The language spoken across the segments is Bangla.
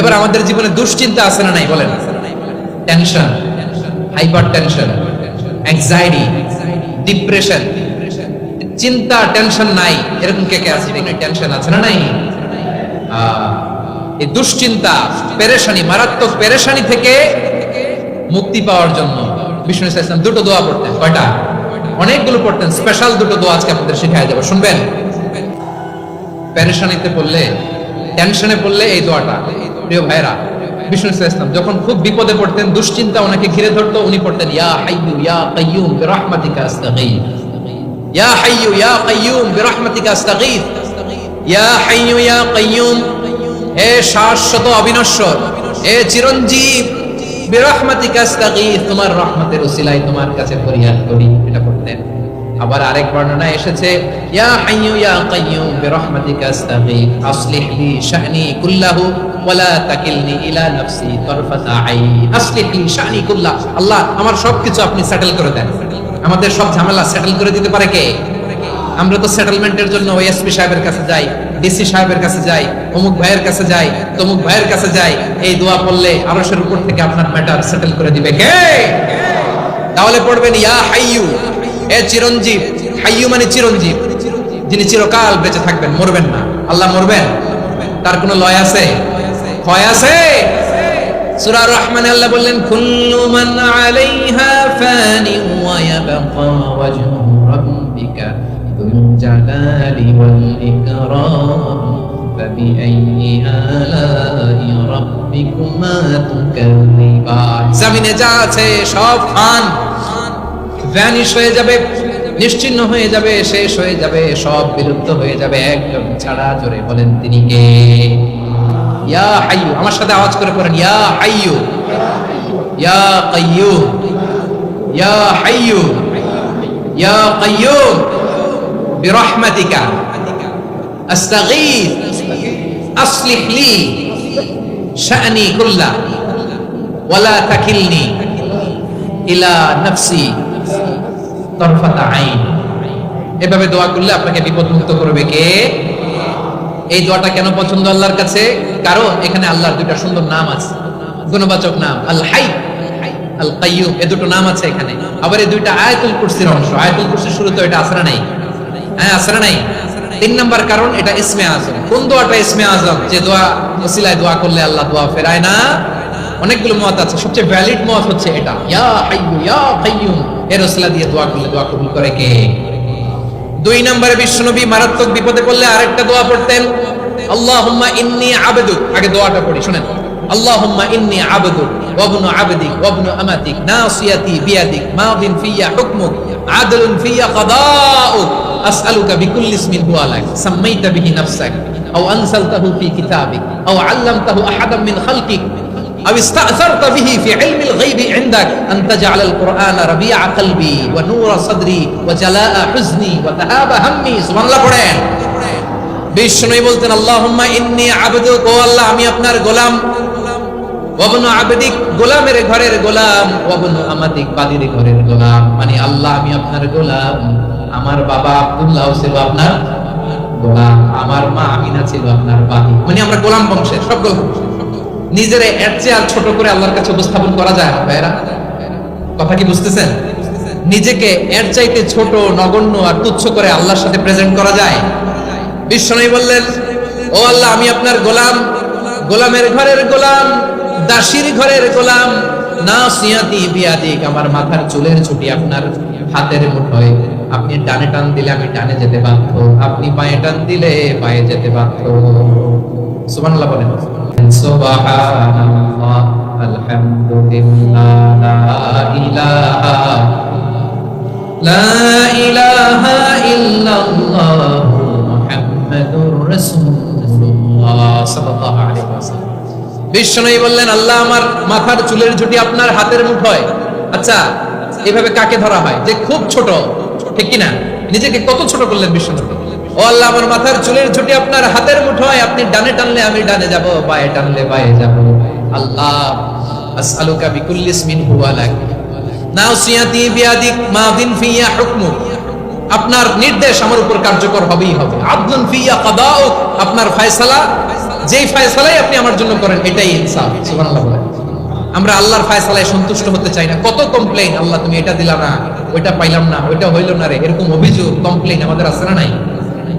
এবার আমাদের জীবনে দুশ্চিন্তা আছে না নাই, বলেন। Tension hyper tension anxiety depression চিন্তা টেনশন নাই। এরকম কে কে আছে? টেনশন আছে না নাই? এই দুশ্চিন্তা, পেরেশানি, মারাত্মক পেরেশানি থেকে মুক্তি পাওয়ার জন্য বিষ্ণু ইসলাম দুটো দোয়া পড়তেন। কয়টা? অনেকগুলো পড়তেন। স্পেশাল দুটো দোয়া আজকে আপনাদের শিখাই দেবো। শুনবেন? পেরেশানিতে পড়লে টেনশনে পড়লে এই দোয়াটা। প্রিয় ভাইরা বিষ্ণু ইসলাম, যখন খুব বিপদে পড়তেন, দুশ্চিন্তা ওনাকে ঘিরে ধরতো, উনি পড়তেন, ইয়া হাইয়ু ইয়া কাইয়ুম বিরহমাতিকা আস্তাগীথ ইয়া হাইয়ু ইয়া কাইয়ুম আস্তাগীথ ইয়া হাইয়ু ইয়া কাইয়ুম হে শাশ্বত অবিনশ্বর, হে চিরঞ্জীব আস্তাগীথ তোমার রহমতের উসিলায় তোমার কাছে ফরিয়াদ করি। এটা পড়তেন। আবার আরেক বর্ণনা এসেছে, ইয়া হাইয়ু ইয়া কাইয়ুম বিরহমাতিকা আসলিহ লি শাহনি কুল্লাহু ওয়ালা তাকিলনি ইলা নাফসি তরফাতা আইন, আসলিহ লি কুল্লাহ, আল্লাহ আমার সবকিছু আপনি সেটেল করে দেন। আমাদের সব ঝামেলা সেটেল করে দিতে পারে কে? আমরা তো সেটেলমেন্টের জন্য ওএসপি সাহেবের কাছে যাই ডিসি সাহেবের কাছে যাই, অমুক ভাইয়ের কাছে যাই, তমুক ভাইয়ের কাছে যাই, এই দোয়া পড়লে আরশের উপর থেকে আপনার ম্যাটার সেটেল করে দিবে কে? তাহলে পড়বেন, ইয়া হাইয়ু এ চিরঞ্জীব, হাইয়ু মানে চিরঞ্জীব। যিনি চিরকাল বেঁচে থাকবেন, মরবেন না। আল্লাহ মরবেন? তার কোনো লয় আছে? ক্ষয় আছে? রহমান আল্লাহ বললেন, কুল্লু মান আলাইহা ফানি ওয়া ইয়াবকা ওয়াজহু রাব্বিকা যুল জালালি ওয়াল ইকরাম আলাই রাব্বিকুমা জমিনে যা আছে সব খান। ভ্যানিশ হয়ে যাবে, নিশ্চিন্ন হয়ে যাবে, শেষ হয়ে যাবে, সব বিলুপ্ত হয়ে যাবে। একদম ছাড়া জোরে বলেন তিনি কে? ইয়া হাইয়ু, আমার সাথে আওয়াজ করে পড়েন। ইয়া হাইয়ু, ইয়া কাইয়ুম, ইয়া হাইয়ু, ইয়া কাইয়ুম, বিরহমাতিকা আস্তাগীথ আসলিহ লি শাআনি কুল্লা, ওয়ালা তাকিলনি, ইলা নাফসি। এভাবে দোয়া করলে আপনাকে বিপদ মুক্ত করবে কে? এই দোয়াটা কেন পছন্দ আল্লাহর কাছে? কারণ এখানে আল্লাহর দুইটা সুন্দর নাম আছে। গুণবাচক নাম, আল হাই, আল এ দুটো নাম আছে এখানে। আবার এই দুইটা আয়াতুল কুরসির অংশ। আয়াতুল কুরসির এটা আসরা নাই। হ্যাঁ আসরা নাই। তিন নাম্বার কারণ এটা ইসমে আজম। কোন দোয়াটা ইসমে আজম? যে দোয়া, ওসিলায় দোয়া করলে আল্লাহ দোয়া ফেরায় না। অনেকগুলো মত আছে। সবচেয়ে ভ্যালিড মত হচ্ছে এটা। ইয়া হাইয়ু ইয়া কাইয়ুম এর ওসিলা দিয়ে দোয়া করলে, দোয়া কবুল করে কে? দুই নম্বরে বিশ্বনবী মারাত্মক বিপদে পড়লে আরেকটা দোয়া পড়তেন, আল্লাহুম্মা ইন্নী আবদুক আগে দোয়াটা পড়ি, শুনেন। আল্লাহুম্মা ইন্নী আবদুক ওয়াবনু আবদিক ওয়াবনু আমাতিক, নাসিয়াতি বিয়াদিক ফিয়া হুকমুক, আদলুন ফিয়া কাদাউক আসআলুকা বিকুল্লি ইসমিন হুয়া বিহি নাফসাক, আও আনসালতাহু ফি কিতাবিক, আও আল্লামতাহু আহাদাম মিন খালকিক। أو استأثرت به في علم الغيب عندك أن تجعل القرآن ربيع قلبي ونور صدري وجلاء حزني وذهاب همي سبحان الله পড়েন বিষ্ণু বলতেন আল্লাহুম্মা ইন্নী আবদুক ও আল্লাহ আমি আপনার গোলাম ওয়াবনু আবদিক গোলামের ঘরের গোলাম ওয়াবনু আমাদিক বাদির ঘরের গোলাম মানে আল্লাহ আমি আপনার গোলাম আমার বাবা আব্দুল্লাহ ছিল আপনার গোলাম আমার মা আমিনা ছিল আপনার বাদি মানে আমরা গোলাম বংশের সব গোলাম নিজের এর চেয়ে আর ছোট করে আল্লাহর কাছে উপস্থাপন করা যায় না ভাইরা কথা কি বুঝতেছেন? নিজেকে এর চাইতে ছোট, নগণ্য আর তুচ্ছ করে আল্লাহর সাথে প্রেজেন্ট করা যায়। বিশ্বনবী বললেন, ও আল্লাহ, আমি আপনার গোলাম। গোলামের ঘরের গোলাম, দাসীর ঘরের গোলাম। না সিয়াতি বিয়াদিক, আমার মাথার চুলের ছুটি আপনার হাতের মুঠোয়। আপনি ডানে টান দিলে আমি ডানে যেতে বাধ্য। আপনি পায়ে টান দিলে পায়ে যেতে বাধ্য। সুবহানাল্লাহ বলেন। সুবহানাল্লাহ বললেন, আল্লাহ আমার মাথার চুলের ঝুঁটি আপনার হাতের মুঠোয়। আচ্ছা এভাবে কাকে ধরা হয়? যে খুব ছোট, ঠিক কিনা? নিজেকে কত ছোট করলেন বিশ্বনবী? আল্লাহ, আমার মাথার চুলের ঝুঁটি আপনার হাতের মুঠোয়, আপনি ডানে টানলে আমি ডানে যাব টানলে যাব। আল্লাহ ইসমিন হুয়া লাক। বিয়াদিক ফিয়া আপনার নির্দেশ আমার উপর কার্যকর হবেই হবে। আব্দুন ফিয়া কাদাউক। আপনার ফয়সালা, যেই ফায়সালাই আপনি আমার জন্য করেন, এটাই ইনসাফ। সুবহানাল্লাহ আমরা আল্লাহর ফায়সালায় সন্তুষ্ট হতে চাই না। কত কমপ্লেইন আল্লাহ তুমি এটা দিলা না, ওইটা পাইলাম না, ওইটা হইল না রে। এরকম অভিযোগ কমপ্লেইন আমাদের আছে না নাই?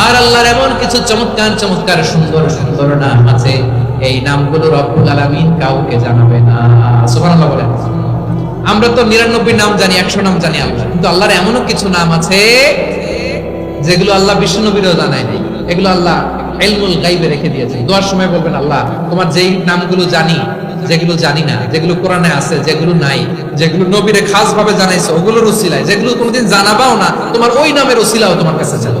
আর আল্লাহর এমন কিছু চমৎকার চমৎকার, সুন্দর সুন্দর নাম আছে, এই নামগুলো রব্বুল আলামিন কাউকে জানাবে না। সুবহানাল্লাহ বলেন। আমরা তো নিরানব্বই নাম জানি, একশো নাম জানি আল্লাহ কিন্তু আল্লাহর এমনও কিছু নাম আছে, যেগুলো আল্লাহ বিষ্ণুনবীরও জানায় নাই। এগুলো আল্লাহ এলমুল গাইবে রেখে দিয়েছে। দোয়ার সময় বলবেন, আল্লাহ, তোমার যেই নামগুলো জানি, যেগুলো জানি না, যেগুলো কোরআনে আছে, যেগুলো নাই, যেগুলো নবীরে খাস ভাবে জানাইছে, ওগুলোর উসিলায়, যেগুলো কোনোদিন জানাবাও না, তোমার ওই নামের উসিলাও তোমার কাছে চালো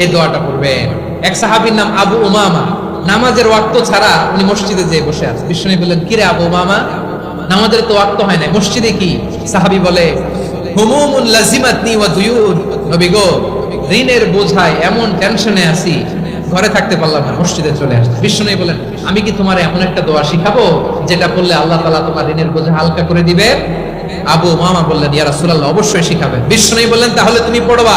এই দোয়াটা পড়বেন। এক সাহাবীর নাম আবু উমামা। নামাজের ওয়াক্ত ছাড়া উনি মসজিদে যেয়ে বসে আছে বিষ্ণু বললেন কিরে আবু উমামা? নামাজের তো ওয়াক্ত হয় না মসজিদে কি? সাহাবী বলে ঋণের বোঝায় এমন টেনশনে আছি, ঘরে থাকতে পারলাম না, মসজিদে চলে আসছে। বিষ্ণু বলেন আমি কি তোমার এমন একটা দোয়া শিখাবো, যেটা করলে আল্লাহ তাআলা তোমার ঋণের বোঝা হালকা করে দিবে আবু মামা বললেন, ইয়া রাসূলুল্লাহ, অবশ্যই শিখাবেন। বিষ্ণু বললেন, তাহলে তুমি পড়বা।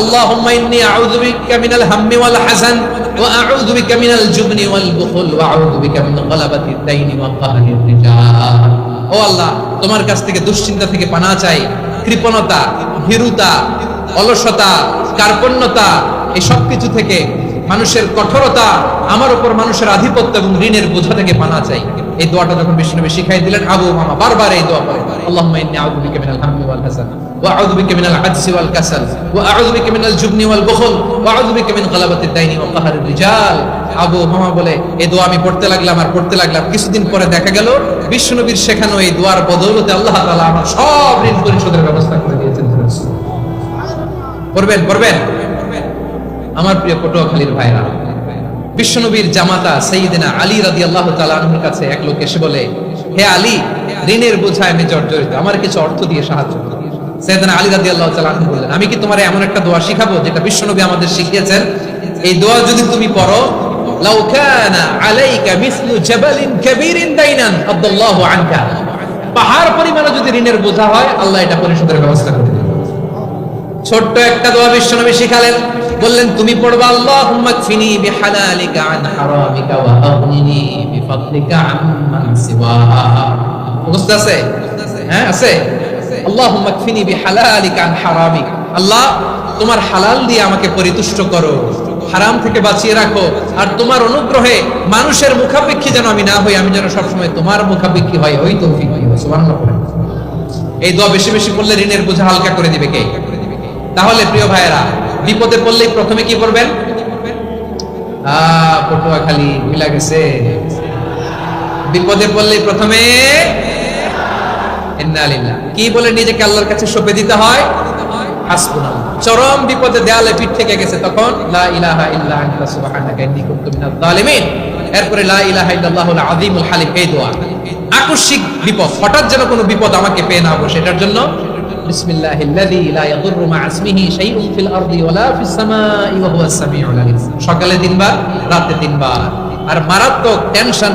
আল্লাহুম্মা إني أعوذ بك من الهم والحزن وأعوذ بك من الجبن والبخل وأعوذ بك من غلبة الدين وقهر রিজাল। ও আল্লাহ, তোমার কাছ থেকে দুশ্চিন্তা থেকে পানা চাই। কৃপণতা, ভীরুতা, অলসতা, কার্পণ্যতা, এই সব কিছু থেকে মানুষের কঠোরতা আমার উপর মানুষের আধিপত্য এবং ঋণের বোঝা থেকে পানা চাই। এই দোয়াটা যখন বিষ্ণুনবী শিখাই দিলেন, আবু মামা বারবার এই দোয়া পড়ে। আল্লাহুম্মা ইন্নী আউযু বিকা মিনাল হাম্মি ওয়াল হাসান, ওয়া আউযু মিনাল আজজি ওয়াল কাসাল, ওয়া আউযু মিনাল জুবনি ওয়াল বুখল, ওয়া আউযু মিন গালাবাতিদ দাইনি ওয়া কাহরির রিজাল। আবু মামা বলে এই দোয়া আমি পড়তে লাগলাম আর পড়তে লাগলাম। কিছুদিন পরে দেখা গেল বিষ্ণুনবীর শেখানো এই দোয়ার বদৌলতে আল্লাহ তাআলা আমার সব ঋণ পরিশোধের ব্যবস্থা করে দিয়েছেন। পড়বেন পড়বেন। আমার প্রিয় পটুয়াখালীর ভাইরা, বিশ্বনবীর জামাতা সঈদিনা আলী রাদি আল্লাহ তালাহুর কাছে এক লোক এসে বলে, হে আলী, ঋণের বোঝায় আমি জর্জরিত আমার কিছু অর্থ দিয়ে সাহায্য আমি কি তোমার এমন একটা দোয়া শিখাবো যেটা বিশ্বনবী আমাদের শিখিয়েছেন? এই দোয়া যদি তুমি পাহাড় পরিমাণে যদি ঋণের বোঝা হয়, আল্লাহ এটা পরিশোধের ব্যবস্থা করে ছোট্ট একটা দোয়া বিশ্বনবী শিখালেন। বললেন, তুমি পড়বা, আল্লাহুম্মা কফিনি বিহালালিকা আন হারামিকা ওয়া আগনিনি বিফাদলিকা আম্মান সিওয়াহা মুখস্থ আছে? হ্যাঁ আছে। আল্লাহুম্মা কফিনি বিহালালিকা আন হারামিক। আল্লাহ, তোমার হালাল দিয়ে আমাকে পরিতুষ্ট করো, হারাম থেকে বাঁচিয়ে রাখো, আর তোমার অনুগ্রহে মানুষের মুখাপেক্ষী যেন আমি না হই, আমি যেন সবসময় তোমার মুখাপেক্ষী হয় ওই তৌফিক সুবহানাল্লাহ এই দোয়া বেশি বেশি করলে ঋণের বোঝা হালকা করে দিবে কে? তাহলে প্রিয় ভাইয়েরা বিপদে পড়লেই প্রথমে কি করবেন? আহ পটুয়া খালি মিলা গেছে। বিপদে পড়লেই প্রথমে কি বলে নিজেকে আল্লাহর কাছে সঁপে দিতে হয়? চরম বিপদে দেয়ালে পিঠ থেকে গেছে তখন এরপরে আকস্মিক বিপদ, হঠাৎ যেন কোনো বিপদ আমাকে পেয়ে না বসে, এটার জন্য بسم الله الذي لا يضر مع اسمه شيء في الارض ولا في السماء وهو السميع العليم সকালে তিনবার রাতে তিনবার আর মারাত্মক tension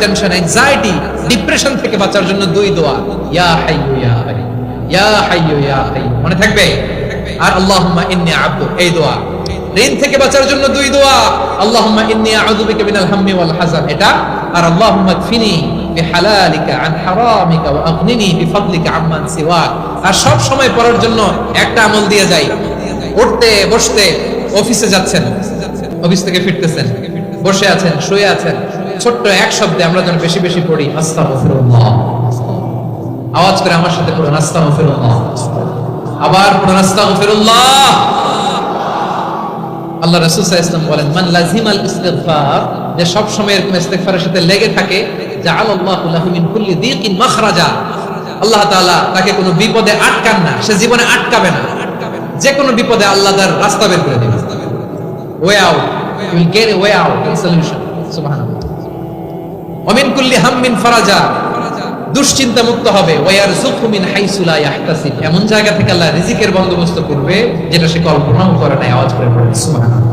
hypertension anxiety depression থেকে বাঁচার জন্য দুই দোয়া ইয়া হাইয়ু ইয়া হাইয়ু ইয়া হাইয়ু ইয়া হাইয়ু মনে থাকবে আর আল্লাহুম্মা ইন্নী আবদু এই দোয়া ঋণ থেকে বাঁচার জন্য দুই দোয়া আল্লাহুম্মা ইন্নী আউযু বিকা মিনাল হাম্মি ওয়াল হাযান এটা আর আল্লাহুম্মা কফিনি আর সব সময় পড়ার জন্য একটা আমল দিয়ে যাই। উঠতে, বসতে, অফিসে যাচ্ছেন, অফিস থেকে ফিরতেছেন, বসে আছেন, শুয়ে আছেন। ছোট্ট এক শব্দে আমরা যেন বেশি বেশি পড়ি, আস্তাগফিরুল্লাহ। আওয়াজ করে আমার সাথে পড়ুন, আস্তাগফিরুল্লাহ। আবার পড়ুন, আস্তাগফিরুল্লাহ। আল্লাহ রাসূল সাল্লাল্লাহু আলাইহি ওয়াসাল্লাম বলেন, মান লাজিমাল যে সব সময় এরকম ইস্তিগফারের সাথে লেগে থাকে, জাআলাল্লাহু লাহু মিন কুল্লি দীকিন আল্লাহ তাআলা তাকে কোনো বিপদে আটকান না, সে জীবনে আটকাবে না। যে কোনো বিপদে আল্লাহ তার রাস্তা বের করে দেবে way out will get a way out solution সুবহানাল্লাহ। কুল্লি ফারাজা। দুশ্চিন্তা মুক্ত হবে। ওয়ার মিন লা ইয়াহতাসিব। এমন জায়গা থেকে আল্লাহ রিজিকের বন্দোবস্ত করবে, যেটা সে কল্পনাও করে নাই, আওয়াজ করে পড়ে সুবহানাল্লাহ।